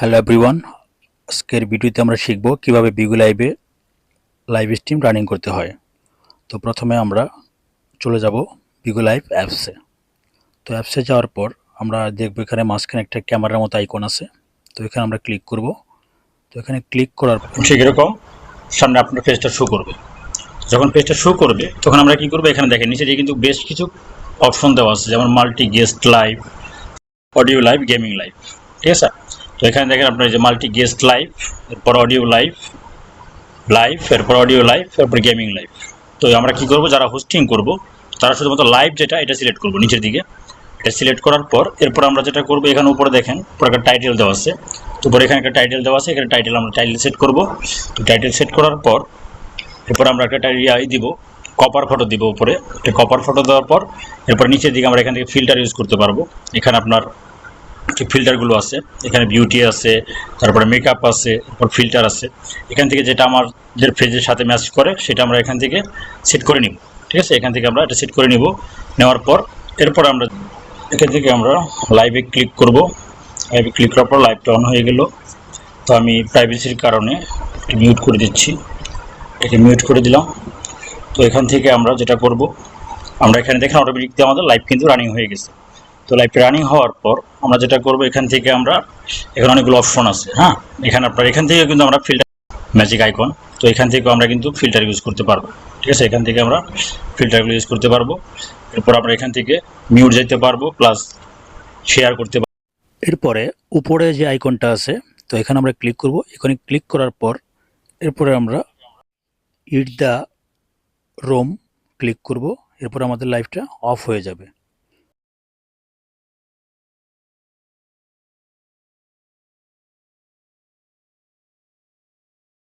Hello everyone আজকের ভিডিওতে আমরা শিখব কীভাবে বিগু লাইভে লাইভ স্ট্রিম রানিং করতে হয়। তো প্রথমে আমরা চলে যাব বিগু লাইভ অ্যাপসে তো অ্যাপসে যাওয়ার পর আমরা দেখব এখানে মাঝখানে একটা ক্যামেরার মতো আইকন আছে। তো এখানে আমরা ক্লিক করব। তো এখানে ক্লিক করার পর ঠিক এরকম, সামনে আপনার পেজটা শো করবে। যখন পেজটা শো করবে, তখন আমরা কি করব? এখানে দেখেন, নিচে কিন্তু বেশ কিছু অপশন দেওয়া আছে। যেমন multi guest live audio live gaming live ঠিক আছে? তো এখানে দেখেন আপনার যে মাল্টি গেস্ট লাইভ এরপর অডিও লাইভ লাইভ এরপর অডিও লাইভ এরপর গেমিং লাইভ তো আমরা কি করব? যারা হোস্টিং করব, তারা শুধুমাত্র লাইভ যেটা, এটা সিলেক্ট করব নিচের দিকে। এটা সিলেক্ট করার পর এরপর আমরা যেটা করব, এখানে উপরে দেখেন, উপরে একটা টাইটেল দেওয়া আছে। তো উপরে এখানে একটা টাইটেল দেওয়া আছে, এখানে টাইটেল আমরা টাইটেল সেট করব। তো টাইটেল সেট করার পর এরপর আমরা একটা ইয়ে দিব কপার ফটো দিব উপরে। একটা কপার ফটো দেওয়ার পর এরপর নিচের দিকে আমরা এখান থেকে ফিল্টার ইউজ করতে পারব। এখানে আপনার যে ফিল্টারগুলো আছে, এখানে বিউটি আছে, তারপরে মেকআপ আছে, তারপর ফিল্টার আছে। এখান থেকে যেটা আমাদের ফেজের সাথে ম্যাচ করে, সেটা আমরা এখান থেকে সেট করে নিব। ঠিক আছে? এখান থেকে আমরা এটা সেট করে নিব। নেওয়ার পর, এরপর আমরা এখান থেকে আমরা লাইভে ক্লিক করব। লাইভে ক্লিক করার পর লাইভটা অন হয়ে গেল। তো আমি প্রাইভেসির কারণে মিউট করে দিচ্ছি। একে মিউট করে দিলাম। তো এখান থেকে আমরা যেটা করব, আমরা এখানে দেখেন অটোমেটিকলি আমাদের লাইভ কিন্তু রানিং হয়ে গেছে। তো লাইভ রানিং হওয়ার পর আমরা যেটা করব, এখান থেকে আমরা, এখানে অনেকগুলো অপশন আছে হ্যাঁ? এখানে আপনার, এখান থেকে কিন্তু আমরা ফিল্টার ম্যাজিক আইকন তো এখান থেকে আমরা কিন্তু ফিল্টার ইউজ করতে পারব, ঠিক আছে? এখান থেকে আমরা ফিল্টারগুলো ইউজ করতে পারব, এরপর আমরা এখান থেকে মিউট যেতে পারব প্লাস শেয়ার করতে পারব। এরপরে উপরে যে আইকনটা আছে, তো এখানে আমরা ক্লিক করব, এখানে ক্লিক করার পর এরপরে আমরা ইট দ্য রোম ক্লিক করব, এরপর আমাদের লাইভটা অফ হয়ে যাবে।